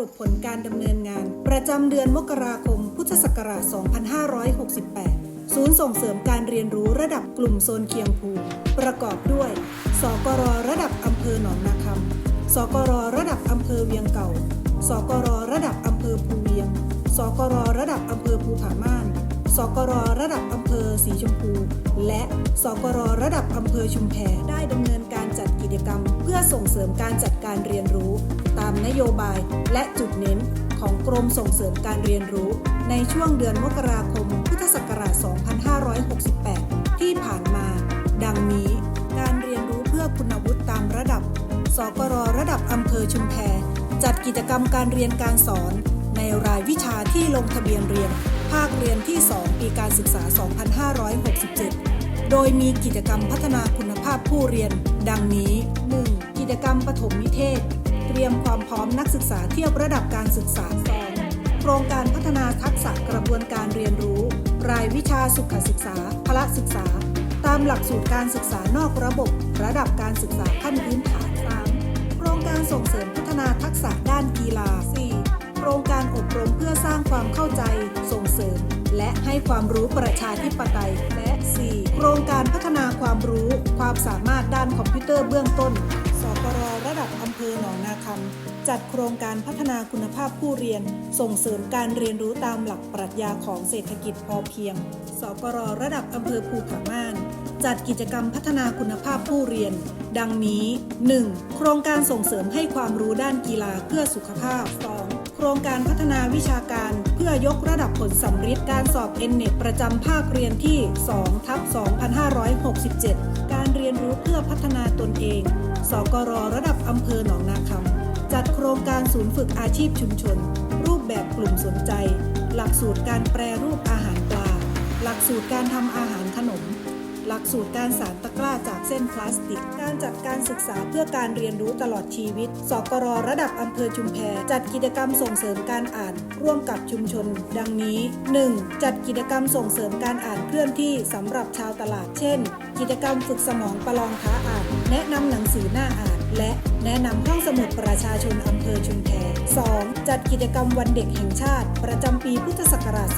รุปผลการดำเนินงาน ประจำเดือนมกราคม พุทธศักราช 2568 ศูนย์ส่งเสริมการเรียนรู้ระดับกลุ่มโซนเคียงภูประกอบด้วย สกรระดับอำเภอหนองนาคำ สกรระดับอำเภอเวียงเก่า สกรระดับอำเภอภูเวียง สกรระดับอำเภอภูผาม่าน สกรระดับอำเภอสีชมพู และสกรระดับอำเภอชุมแพได้ดำเนินการจัดกิจกรรม เพื่อส่งเสริมการจัดการเรียนรู้ โยบายและจุดเน้นของกรมส่งเสริมการเรียนรู้ ในช่วงเดือนมกราคม พุทธศักราช 2568 ที่ผ่านมา ดังนี้ การเรียนรู้เพื่อคุณวุฒิตามระดับ สกรระดับอำเภอชุมแพ จัดกิจกรรมการเรียนการสอน ในรายวิชาที่ลงทะเบียนเรียน ภาคเรียนที่ 2 ปีการศึกษา 2567 โดยมีกิจกรรมพัฒนาคุณภาพผู้เรียน ดังนี้ 1. กิจกรรมปฐมนิเทศ เตรียมความพร้อมนักศึกษาเทียบระดับการศึกษา 2. โครงการพัฒนาทักษะกระบวนการเรียนรู้ รายวิชาสุขศึกษาพละศึกษา ตามหลักสูตรการศึกษานอกระบบ ระดับการศึกษาขั้นพื้นฐาน 3. โครงการส่งเสริมพัฒนาทักษะด้านกีฬา 4. โครงการอบรมเพื่อสร้างความเข้าใจ ส่งเสริม และให้ความรู้ประชาธิปไตย และ 4. โครงการพัฒนาความรู้ ความสามารถด้านคอมพิวเตอร์เบื้องต้นสกร อำเภอหนองนาคำจัดโครงการพัฒนาคุณภาพผู้เรียน ส่งเสริมการเรียนรู้ตามหลักปรัชญาของเศรษฐกิจพอเพียง สกรระดับอำเภอภูผาม่าน จัดกิจกรรมพัฒนาคุณภาพผู้เรียน ดังนี้ 1. โครงการส่งเสริมให้ความรู้ด้านกีฬาเพื่อสุขภาพ 2. โครงการพัฒนาวิชาการเพื่อยกระดับผลสำฤทธิ์การสอบ n n e t ประจำภาคเรียนที่2ทับ2567 การเรียนรู้เพื่อพัฒนาตนเอง สกรระดับอำเภอหนองนาคำจัดโครงการศูนย์ฝึกอาชีพชุมชน รูปแบบกลุ่มสนใจ หลักสูตรการแปรรูปอาหารปลา หลักสูตรการทำอาหารขนม หลักสูตรการสารตะกร้าจากเส้นพลาสติก การจัดการศึกษาเพื่อการเรียนรู้ตลอดชีวิต สกรระดับอำเภอชุมแพ จัดกิจกรรมส่งเสริมการอ่าน ร่วมกับชุมชน ดังนี้ 1. จัดกิจกรรมส่งเสริมการอ่านเคลื่อนที่สำหรับชาวตลาด เช่น กิจกรรมฝึกสมองประลองท้าอ่าน แนะนำหนังสือหน้าอ่าน และแนะนำห้องสมุดประชาชนอำเภอชุมแพ 2. จัดกิจกรรมวันเด็กแห่งชาติ ประจำปีพุทธศักราช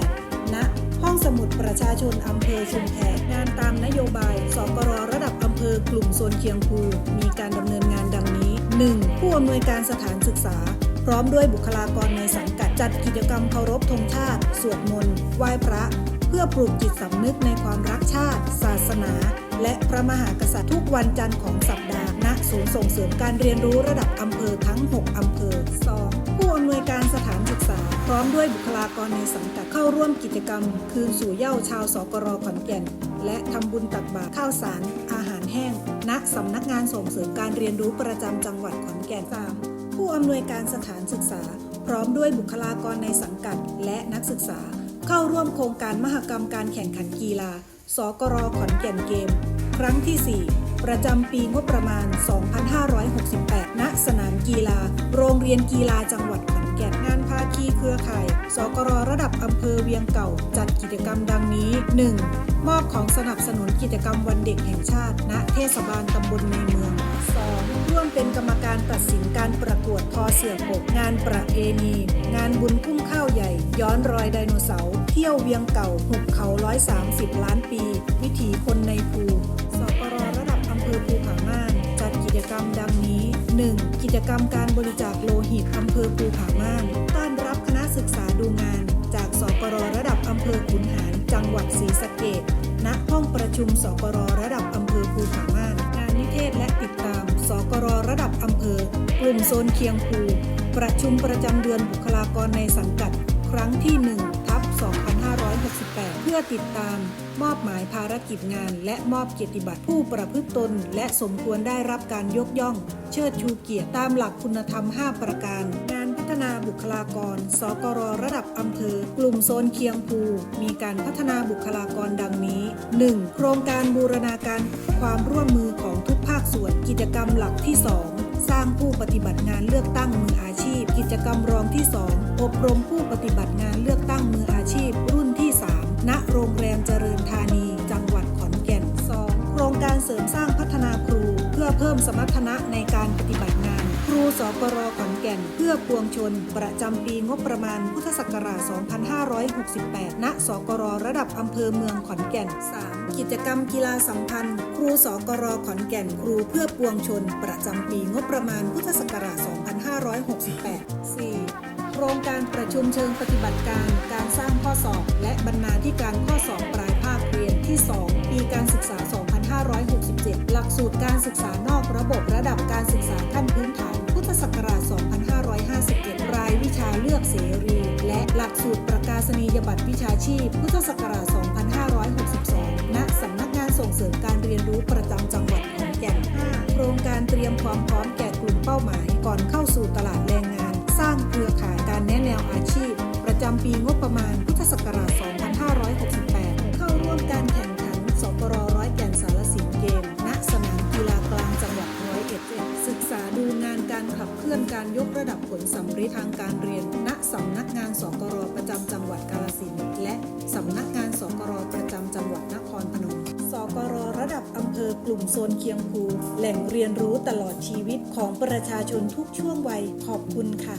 2568 ณ ห้องสมุดประชาชนอำเภอชุมแพงานตามนโยบายสกรระดับอำเภอกลุ่มโซนเคียงภูมีการดำเนินงานดังนี้ 1. ผู้อำนวยการสถานศึกษา พร้อมด้วยบุคลากรในสังกัดจัดกิจกรรมเคารพธงชาติ สวดมนต์ไหว้พระ เพื่อปลูกจิตสำนึกในความรักชาติ ศาสนา และพระมหากษัตริย์ทุกวันจันทร์ของสัปดาห์ ศูนย์ส่งเสริมการเรียนรู้ระดับอำเภอทั้ง 6 อำเภอ 2. ผู้อำนวยการสถานศึกษา พร้อมด้วยบุคลากรในสังกัดเข้าร่วมกิจกรรม คืนสู่เย้าชาวสกรขอนแก่น และทำบุญตักบาตรข้าวสาร อาหารแห้ง ณ สำนักงานส่งเสริมการเรียนรู้ประจำจังหวัดขอนแก่น 3. ผู้อำนวยการสถานศึกษา พร้อมด้วยบุคลากรในสังกัด และนักศึกษา เข้าร่วมโครงการมหกรรมการแข่งขันกีฬา สกรขอนแก่นเกม ครั้งที่ 4 ประจำปีงบประมาณ 2568 ณ สนามกีฬา โรงเรียนกีฬาจังหวัดขอนแก่นงานภาคีเครือข่าย สกรระดับอำเภอเวียงเก่า จัดกิจกรรมดังนี้ 1. มอบของสนับสนุนกิจกรรมวันเด็กแห่งชาติ ณ เทศบาลตำบลในเมือง 2. ร่วมเป็นกรรมการตัดสินการประกวดทอเสือปกงานประเพณี งานบุญพุ่มข้าวใหญ่ ย้อนรอยไดโนเสาร์ เที่ยวเวียงเก่าหุบเขา 130 ล้านปี วิถีคนในภู จกรรมการบริจาคโลหิตอำเภอภูผาม่านต้อนรับคณะศึกษาดูงาน จากสกรระดับอำเภอขุนหารจังหวัดศรีสะเกษณห้องประชุมสกรระดับอำเภอภูผาม่านงานนิเทศและติดตาม สกรระดับอำเภอกลุ่มโซนเคียงภูประชุมประจำเดือนบุคลากรในสังกัด ครั้งที่1ทับ 2568 เพื่อติดตาม มอบหมายภารกิจงาน และมอบเกียรติบัตรผู้ประพฤติตน และสมควรได้รับการยกย่อง เชิดชูเกียรติตามหลักคุณธรรม 5 ประการ งานพัฒนาบุคลากร สกรระดับอำเภอ กลุ่มโซนเคียงภู มีการพัฒนาบุคลากรดังนี้ 1. โครงการบูรณาการความร่วมมือของทุกภาคส่วนกิจกรรมหลักที่ 2 สร้างผู้ปฏิบัติงานเลือกตั้งมืออา ชีพ กิจกรรมรองที่ 2 อบรมผู้ปฏิบัติงานเลือกตั้งมืออาชีพ รุ่นที่ 3 ณ โรงแรมเจริญธานี จังหวัดขอนแก่น 2. โครงการเสริมสร้างพัฒนาครู เพื่อเพิ่มสมรรถนะในการปฏิบัติงาน ครูสกรขอนแก่น เพื่อปวงชน ประจำปีงบประมาณพุทธศักราช 2568 ณ สกรระดับอำเภอเมืองขอนแก่น 3. กิจกรรมกีฬาสัมพันธ์ ครูสกรขอนแก่น ครูเพื่อปวงชน ประจำปีงบประมาณพุทธศักราช 2568 4. โครงการประชุมเชิงปฏิบัติการ การสร้างข้อสอบ และบรรณาธิการข้อสอบปลายภาคเรียนที่ 2 ปีการศึกษา 2567 หลักสูตรการศึกษานอกระบบระดับการศึกษาขั้นพื้นฐาน พุทธศักราช 2551รายวิชาเลือกเสรี และหลักสูตรประกาศนียบัตรวิชาชีพ พุทธศักราช 2562 ณ สำนักงานส่งเสริมการเรียนรู้ประจำจังหวัดขอนแก่น 5. โครงการเตรียมความพร้อมแก่กลุ่มเป้าหมาย ทางการเรียน ณสำนักงานสกรประจำจังหวัดกาลสินและสำนักงานสกรประจำจังหวัดนครพนม สกรระดับอำเภอกลุ่มโซนเคียงภู แหล่งเรียนรู้ตลอดชีวิตของประชาชนทุกช่วงวัยขอบคุณค่ะ